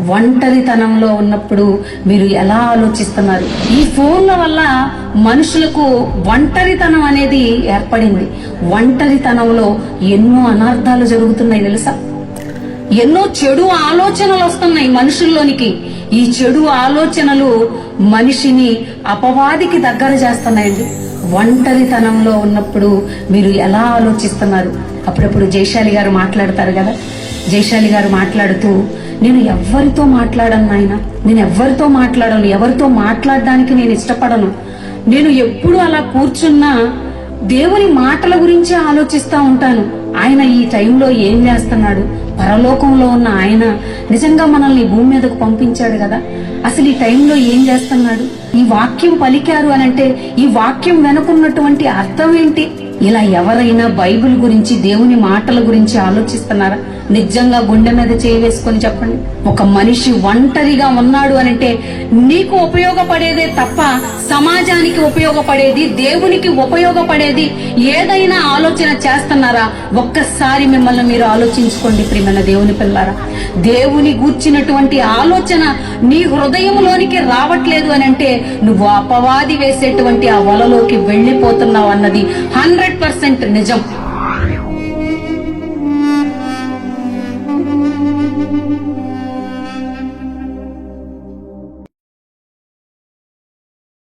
ఒంటరితనంలో ఉన్నప్పుడు మీరు ఎలా ఆలోచిస్తున్నారు? ఈ ఫోన్ల వల్ల మనుషులకు ఒంటరితనం అనేది ఏర్పడింది. ఒంటరితనంలో ఎన్నో అనర్థాలు జరుగుతున్నాయి తెలుసా? ఎన్నో చెడు ఆలోచనలు వస్తున్నాయి మనుషుల్లోనికి. ఈ చెడు ఆలోచనలు మనిషిని అపవాదికి దగ్గర చేస్తున్నాయండి. ఒంటరితనంలో ఉన్నప్పుడు మీరు ఎలా ఆలోచిస్తున్నారు? అప్పుడప్పుడు జైశాలి గారు మాట్లాడతారు కదా? జైశాలి గారు మాట్లాడుతూ నేను ఎవరితో మాట్లాడను నాయన. నేను ఎవరితో మాట్లాడను ఎవరితో మాట్లాడడానికి నేను ఇష్టపడను. నేను ఎప్పుడు అలా కూర్చున్నా దేవుని మాటల గురించే ఆలోచిస్తా ఉంటాను. ఆయన ఈ టైంలో ఏం చేస్తున్నాడు? పరలోకంలో ఉన్న ఆయన నిజంగా మనల్ని భూమి మీదకు పంపించాడు కదా. అసలు ఈ టైంలో ఏం చేస్తున్నాడు? ఈ వాక్యం పలికారు అని అంటే ఈ వాక్యం వెనుకున్నటువంటి అర్థం ఏంటి? ఇలా ఎవరైనా బైబిల్ గురించి దేవుని మాటల గురించి ఆలోచిస్తున్నారా? నిజంగా గుండె మీద చేయి వేసుకొని చెప్పండి. ఒక మనిషి ఒంటరిగా ఉన్నాడు అనంటే నీకు ఉపయోగపడేదే తప్ప సమాజానికి ఉపయోగపడేది దేవునికి ఉపయోగపడేది ఏదైనా ఆలోచన చేస్తున్నారా? ఒక్కసారి మిమ్మల్ని మీరు ఆలోచించుకోండి ప్రియమైన దేవుని పిల్లారా దేవుని గూర్చినటువంటి ఆలోచన నీ హృదయంలోనికి రావట్లేదు అని అంటే నువ్వు అపవాది వేసేటువంటి ఆ వలలోకి వెళ్ళిపోతున్నావు అన్నది హండ్రెడ్ હંડ્રેડ પર્સન્ટ નિજમ